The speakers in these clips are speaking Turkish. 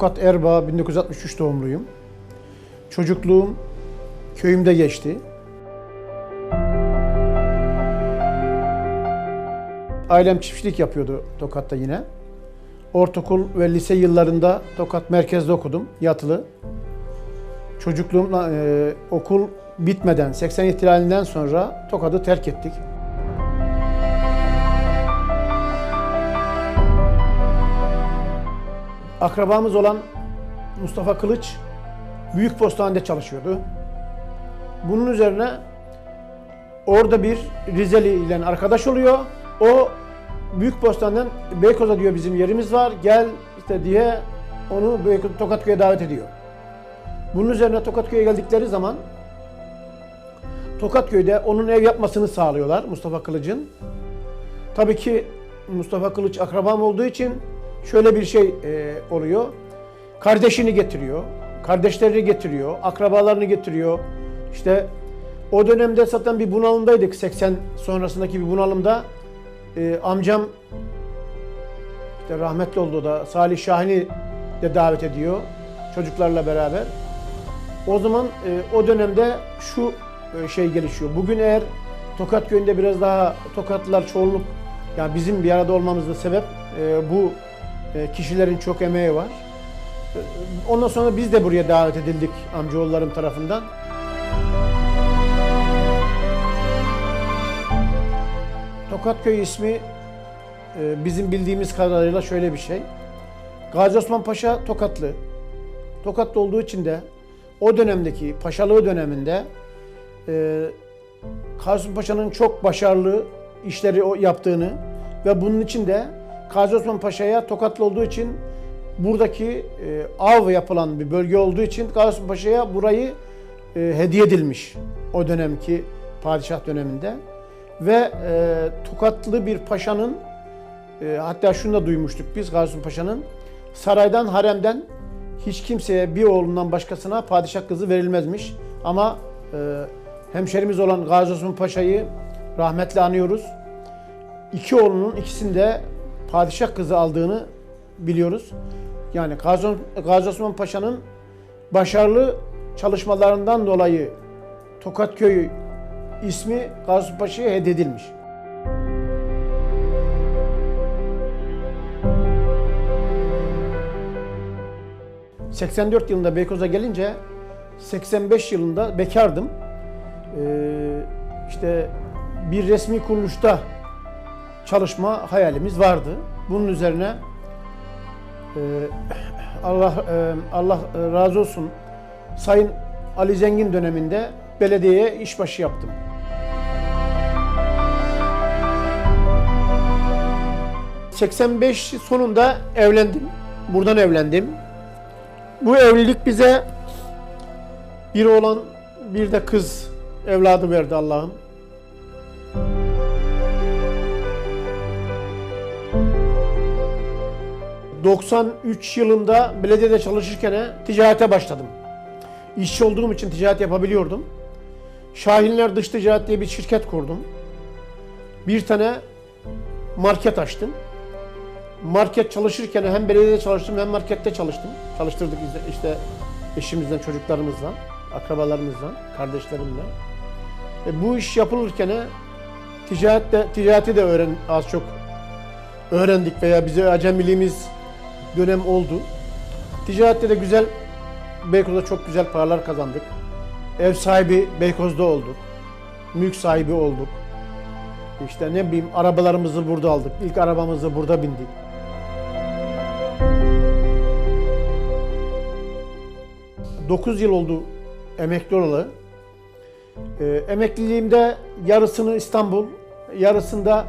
Tokat Erbaa 1963 doğumluyum. Çocukluğum köyümde geçti. Ailem çiftçilik yapıyordu Tokat'ta yine. Ortaokul ve lise yıllarında Tokat merkezde okudum, yatılı. Çocukluğumla e, okul bitmeden 80 ihtilalinden sonra Tokat'ı terk ettik. Akrabamız olan Mustafa Kılıç Büyük Postanede çalışıyordu. Bunun üzerine orada bir Rizeli ile arkadaş oluyor. O Büyük Postan'dan Beykoz'a diyor bizim yerimiz var gel işte diye onu Beykoz, Tokatköy'e davet ediyor. Bunun üzerine Tokatköy'e geldikleri zaman Tokatköy'de onun ev yapmasını sağlıyorlar Mustafa Kılıç'ın. Tabii ki Mustafa Kılıç akrabam olduğu için şöyle bir şey e, oluyor. Kardeşini getiriyor, kardeşlerini getiriyor, akrabalarını getiriyor. İşte o dönemde zaten bir bunalımdaydık 80 sonrasındaki bir bunalımda. E, amcam işte rahmetli oldu da Salih Şahin'i de davet ediyor çocuklarla beraber. O zaman e, o dönemde şu e, şey gelişiyor. Bugün eğer Tokat köyünde biraz daha Tokatlılar çoğunluk yani bizim bir arada olmamızda sebep e, bu kişilerin çok emeği var. E, Ondan sonra biz de buraya davet edildik amcaoğullarım tarafından. Tokatköy ismi e, bizim bildiğimiz kadarıyla şöyle bir şey. Gazi Osman Paşa Tokatlı. Tokatlı olduğu için de o dönemdeki paşalığı döneminde e, Gazi Osman Paşa'nın çok başarılı işleri yaptığını ve bunun için de Gazi Osman Paşa'ya Tokatlı olduğu için buradaki e, av yapılan bir bölge olduğu için Gazi Osman Paşa'ya burayı e, hediye edilmiş o dönemki padişah döneminde ve e, Tokatlı bir paşanın e, hatta şunu da duymuştuk biz Gazi Osman Paşa'nın saraydan haremden hiç kimseye bir oğlundan başkasına padişah kızı verilmezmiş ama e, hemşerimiz olan Gazi Osman Paşa'yı rahmetle anıyoruz. İki oğlunun ikisinde padişah kızı aldığını biliyoruz. Yani Gazi, Gazi Osman Paşa'nın başarılı çalışmalarından dolayı Tokatköy ismi Gazi Osman Paşa'ya hediye edilmiş. ...84 yılında Beykoz'a gelince... ...85 yılında bekardım. Ee, işte bir resmi kuruluşta çalışma hayalimiz vardı. Bunun üzerine e, Allah e, Allah razı olsun Sayın Ali Zengin döneminde belediyeye işbaşı yaptım. ...85 sonunda evlendim. Buradan evlendim. Bu evlilik bize bir oğlan bir de kız evladı verdi Allah'ım. ...93 yılında belediyede çalışırken ticarete başladım. İşçi olduğum için ticaret yapabiliyordum. Şahinler Dış Ticaret diye bir şirket kurdum. Bir tane market açtım. Market çalışırken hem belediyede çalıştım hem markette çalıştım. Çalıştırdık işte, eşimizden, çocuklarımızla, akrabalarımızla, kardeşlerimle. E, bu iş yapılırken ticaret de, ticareti de öğren, az çok öğrendik veya bize acemiliğimiz dönem oldu. Ticarette de güzel, Beykoz'da çok güzel paralar kazandık. Ev sahibi Beykoz'da olduk. Mülk sahibi olduk. İşte ne bileyim arabalarımızı burada aldık. İlk arabamızı burada bindik. Dokuz yıl oldu emekli olalı. Ee, emekliliğimde yarısını İstanbul, yarısında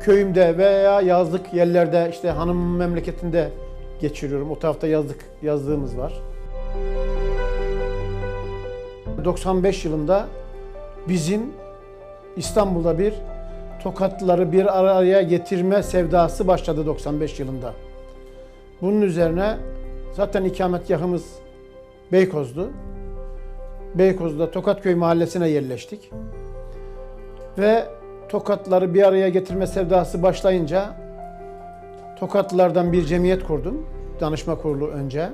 köyümde veya yazlık yerlerde işte hanımın memleketinde geçiriyorum. O tarafta yazlık yazdığımız var. 95 yılında bizim İstanbul'da bir Tokatlıları bir araya getirme sevdası başladı 95 yılında. Bunun üzerine zaten ikametgahımız Beykoz'du. Beykoz'da Tokatköy mahallesine yerleştik. Ve Tokatlıları bir araya getirme sevdası başlayınca Tokatlılardan bir cemiyet kurdum. Danışma kurulu önce.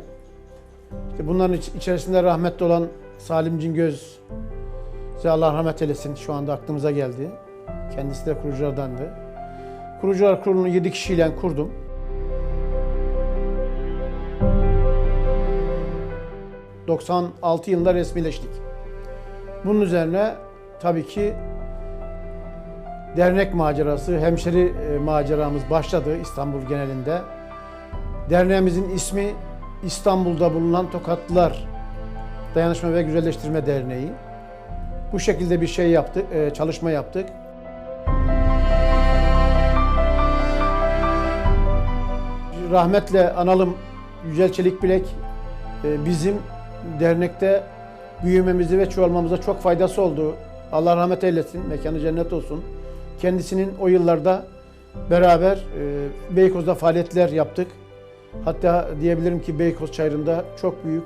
İşte bunların iç- içerisinde rahmetli olan Salim Cingöz, size Allah rahmet eylesin şu anda aklımıza geldi. Kendisi de kuruculardandı. Kurucular kurulunu 7 kişiyle kurdum. ...96 yılında resmileştik. Bunun üzerine tabii ki dernek macerası, hemşeri e, maceramız başladı İstanbul genelinde. Derneğimizin ismi İstanbul'da bulunan Tokatlılar Dayanışma ve Güzelleştirme Derneği. Bu şekilde bir şey yaptık, e, çalışma yaptık. Rahmetle analım Yücel Çelikbilek e, bizim dernekte büyümemizi ve çoğalmamıza çok faydası oldu. Allah rahmet eylesin, mekanı cennet olsun. Kendisinin o yıllarda beraber e, Beykoz'da faaliyetler yaptık. Hatta diyebilirim ki Beykoz Çayırı'nda çok büyük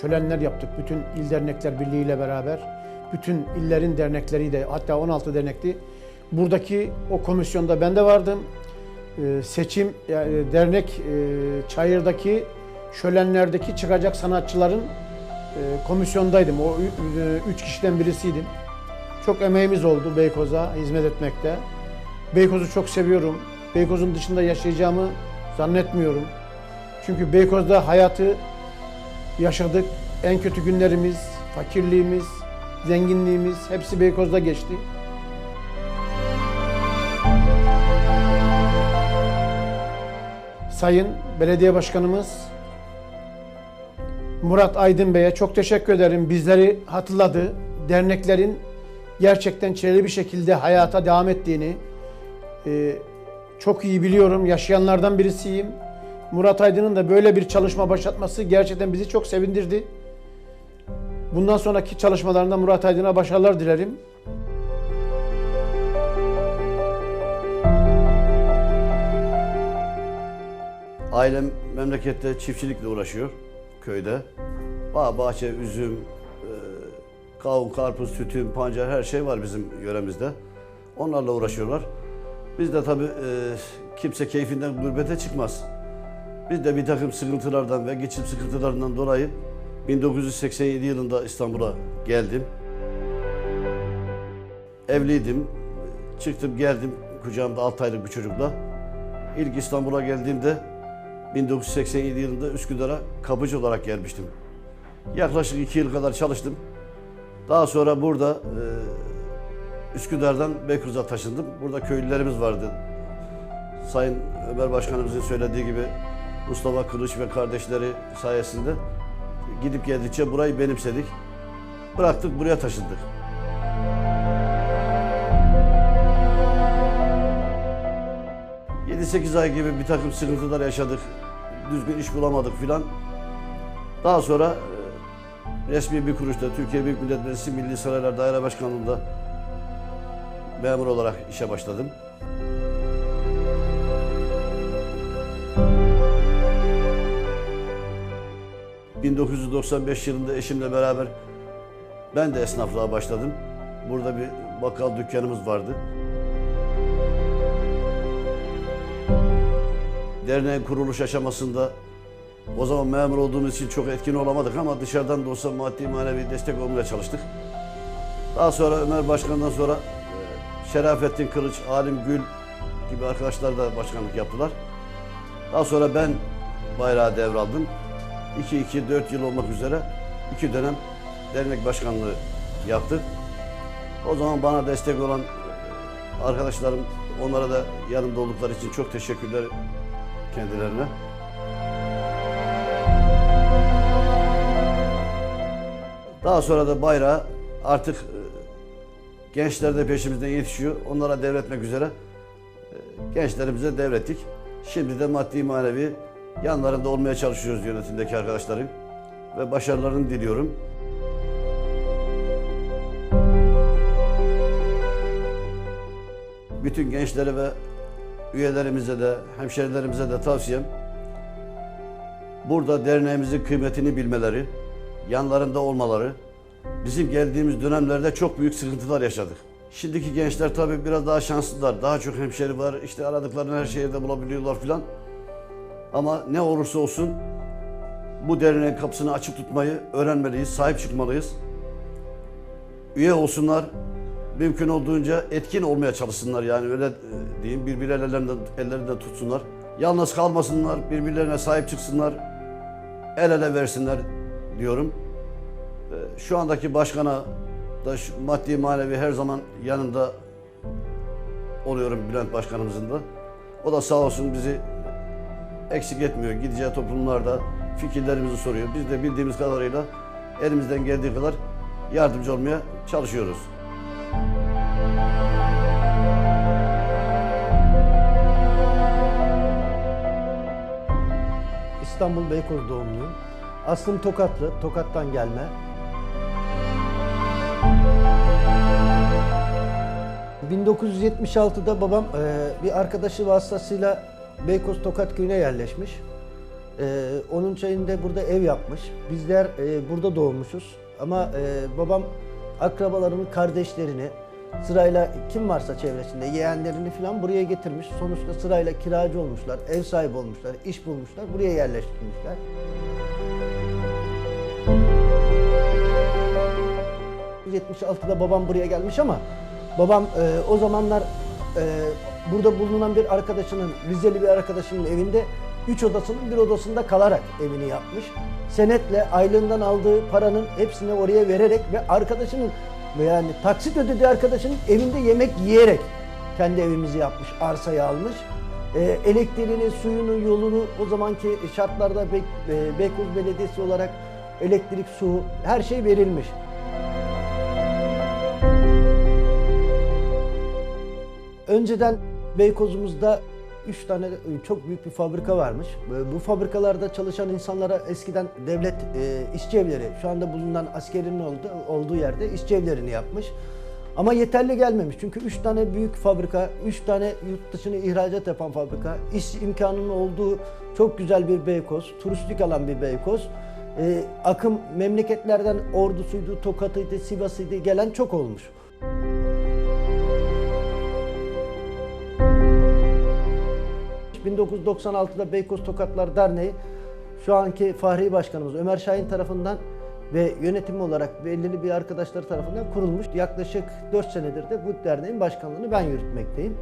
şölenler yaptık. Bütün il dernekler birliği ile beraber. Bütün illerin dernekleri de hatta 16 dernekti. Buradaki o komisyonda ben de vardım. Ee, seçim yani dernek e, Çayır'daki şölenlerdeki çıkacak sanatçıların e, komisyondaydım. O ü- e, üç kişiden birisiydim. Çok emeğimiz oldu Beykoz'a hizmet etmekte. Beykoz'u çok seviyorum. Beykoz'un dışında yaşayacağımı zannetmiyorum. Çünkü Beykoz'da hayatı yaşadık. En kötü günlerimiz, fakirliğimiz, zenginliğimiz hepsi Beykoz'da geçti. Sayın Belediye Başkanımız Murat Aydın Bey'e çok teşekkür ederim. Bizleri hatırladı. Derneklerin gerçekten çileli bir şekilde hayata devam ettiğini e, çok iyi biliyorum. Yaşayanlardan birisiyim. Murat Aydın'ın da böyle bir çalışma başlatması gerçekten bizi çok sevindirdi. Bundan sonraki çalışmalarında Murat Aydın'a başarılar dilerim. Ailem memlekette çiftçilikle uğraşıyor köyde. Bağ, bahçe, üzüm, kavun, karpuz, tütün, pancar her şey var bizim yöremizde. Onlarla uğraşıyorlar. Biz de tabii e, kimse keyfinden gurbete çıkmaz. Biz de bir takım sıkıntılardan ve geçim sıkıntılarından dolayı 1987 yılında İstanbul'a geldim. Evliydim. Çıktım geldim kucağımda 6 aylık bir çocukla. İlk İstanbul'a geldiğimde 1987 yılında Üsküdar'a kapıcı olarak gelmiştim. Yaklaşık iki yıl kadar çalıştım. Daha sonra burada e, Üsküdar'dan Beykoz'a taşındım. Burada köylülerimiz vardı. Sayın Ömer Başkanımızın söylediği gibi Mustafa Kılıç ve kardeşleri sayesinde gidip geldikçe burayı benimsedik. Bıraktık buraya taşındık. Yedi sekiz ay gibi bir takım sıkıntılar yaşadık. Düzgün iş bulamadık filan. Daha sonra resmi bir kuruluşta Türkiye Büyük Millet Meclisi Milli Saraylar Daire Başkanlığı'nda memur olarak işe başladım. ...1995 yılında eşimle beraber ben de esnaflığa başladım. Burada bir bakkal dükkanımız vardı. derneğin kuruluş aşamasında o zaman memur olduğumuz için çok etkin olamadık ama dışarıdan da olsa maddi manevi destek olmaya çalıştık. Daha sonra Ömer Başkan'dan sonra e, Şerafettin Kılıç, Alim Gül gibi arkadaşlar da başkanlık yaptılar. Daha sonra ben bayrağı devraldım. 2-2-4 yıl olmak üzere iki dönem dernek başkanlığı yaptık. O zaman bana destek olan e, arkadaşlarım, onlara da yanımda oldukları için çok teşekkürler kendilerine. Daha sonra da bayrağı artık e, gençler de peşimizden yetişiyor. Onlara devretmek üzere e, gençlerimize devrettik. Şimdi de maddi manevi yanlarında olmaya çalışıyoruz yönetimdeki arkadaşların ve başarılarını diliyorum. Bütün gençlere ve üyelerimize de, hemşerilerimize de tavsiyem burada derneğimizin kıymetini bilmeleri, yanlarında olmaları. Bizim geldiğimiz dönemlerde çok büyük sıkıntılar yaşadık. Şimdiki gençler tabii biraz daha şanslılar. Daha çok hemşeri var. işte aradıklarını her şehirde bulabiliyorlar filan. Ama ne olursa olsun bu derneğin kapısını açık tutmayı öğrenmeliyiz, sahip çıkmalıyız. Üye olsunlar, mümkün olduğunca etkin olmaya çalışsınlar yani öyle e, diyeyim birbirlerinin ellerinden, ellerinden tutsunlar. Yalnız kalmasınlar, birbirlerine sahip çıksınlar, el ele versinler diyorum. E, Şu andaki başkana da maddi manevi her zaman yanında oluyorum Bülent Başkanımızın da. O da sağ olsun bizi eksik etmiyor. Gideceği toplumlarda fikirlerimizi soruyor. Biz de bildiğimiz kadarıyla elimizden geldiği kadar yardımcı olmaya çalışıyoruz. İstanbul Beykoz doğumluyum. Aslım Tokatlı, Tokat'tan gelme. ...1976'da babam e, bir arkadaşı vasıtasıyla Beykoz Tokat köyüne yerleşmiş. E, onun şeyinde burada ev yapmış. Bizler e, burada doğmuşuz. Ama e, babam akrabalarının kardeşlerini, sırayla kim varsa çevresinde yeğenlerini falan buraya getirmiş. Sonuçta sırayla kiracı olmuşlar, ev sahibi olmuşlar, iş bulmuşlar, buraya yerleştirmişler. ...1976'da babam buraya gelmiş ama babam e, o zamanlar e, burada bulunan bir arkadaşının, Rizeli bir arkadaşının evinde üç odasının bir odasında kalarak evini yapmış. Senetle aylığından aldığı paranın hepsini oraya vererek ve arkadaşının yani taksit ödediği arkadaşının evinde yemek yiyerek kendi evimizi yapmış, arsayı almış. E, elektriğini, suyunu, yolunu o zamanki şartlarda Bek, e, Beykoz Belediyesi olarak elektrik, su her şey verilmiş. Önceden Beykoz'umuzda 3 tane çok büyük bir fabrika varmış. Bu fabrikalarda çalışan insanlara eskiden devlet e, işçi evleri, şu anda bulunan askerinin olduğu, olduğu yerde işçi evlerini yapmış. Ama yeterli gelmemiş. Çünkü 3 tane büyük fabrika, 3 tane yurt dışına ihracat yapan fabrika, iş imkanının olduğu çok güzel bir Beykoz, turistik alan bir Beykoz. E, akım memleketlerden Ordu'suydu, Tokat'ıydı, Sivas'ıydı gelen çok olmuş. ...1996'da Beykoz Tokatlar Derneği... ...şu anki Fahri Başkanımız Ömer Şahin tarafından... ...ve yönetimi olarak belirli bir arkadaşları tarafından kurulmuş. Yaklaşık 4 senedir de bu derneğin başkanlığını ben yürütmekteyim.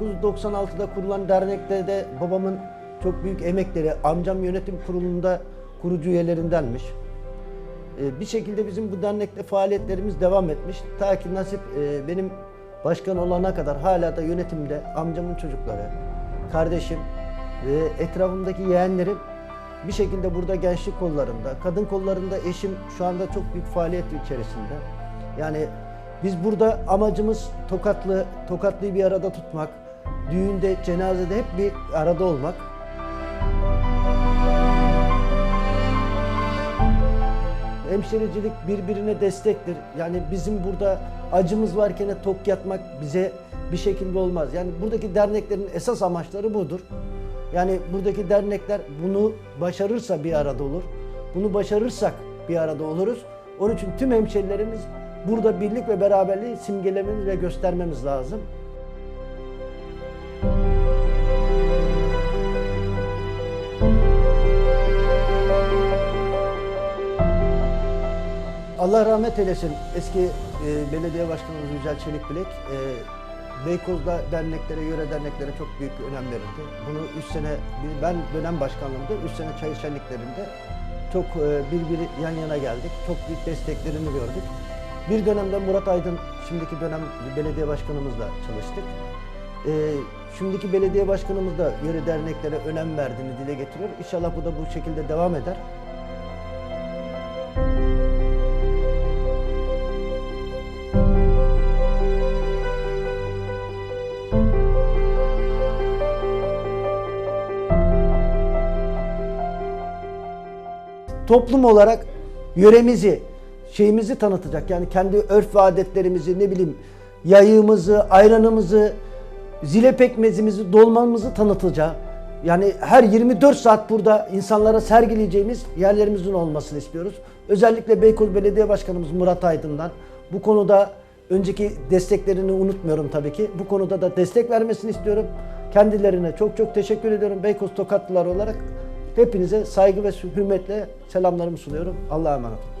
1996'da kurulan dernekte de babamın çok büyük emekleri, amcam yönetim kurulunda kurucu üyelerindenmiş. Ee, Bir şekilde bizim bu dernekte faaliyetlerimiz devam etmiş. Ta ki nasip e, benim başkan olana kadar hala da yönetimde amcamın çocukları, kardeşim ve etrafımdaki yeğenlerim bir şekilde burada gençlik kollarında, kadın kollarında eşim şu anda çok büyük faaliyet içerisinde. Yani biz burada amacımız Tokatlı, Tokatlıyı bir arada tutmak, düğünde, cenazede hep bir arada olmak. Hemşericilik birbirine destektir. Yani bizim burada acımız varken tok yatmak bize bir şekilde olmaz. Yani buradaki derneklerin esas amaçları budur. Yani buradaki dernekler bunu başarırsa bir arada olur. Bunu başarırsak bir arada oluruz. Onun için tüm hemşerilerimiz burada birlik ve beraberliği simgelememiz ve göstermemiz lazım. Allah rahmet eylesin eski e, belediye başkanımız Yücel Çelik Bilek e, Beykoz'da derneklere, yöre derneklere çok büyük önem verirdi. Bunu 3 sene, ben dönem başkanlığımda 3 sene çay şenliklerinde çok e, birbiri yan yana geldik. Çok büyük desteklerini gördük. Bir dönemde Murat Aydın, şimdiki dönem belediye başkanımızla çalıştık. E, şimdiki belediye başkanımız da yöre derneklere önem verdiğini dile getiriyor. İnşallah bu da bu şekilde devam eder. Toplum olarak yöremizi, şeyimizi tanıtacak. Yani kendi örf ve adetlerimizi, ne bileyim yayığımızı, ayranımızı, zile pekmezimizi, dolmamızı tanıtacak. Yani her 24 saat burada insanlara sergileyeceğimiz yerlerimizin olmasını istiyoruz. Özellikle Beykoz Belediye Başkanımız Murat Aydın'dan bu konuda önceki desteklerini unutmuyorum tabii ki. Bu konuda da destek vermesini istiyorum. Kendilerine çok çok teşekkür ediyorum. Beykoz Tokatlılar olarak hepinize saygı ve hürmetle selamlarımı sunuyorum. Allah'a emanet olun.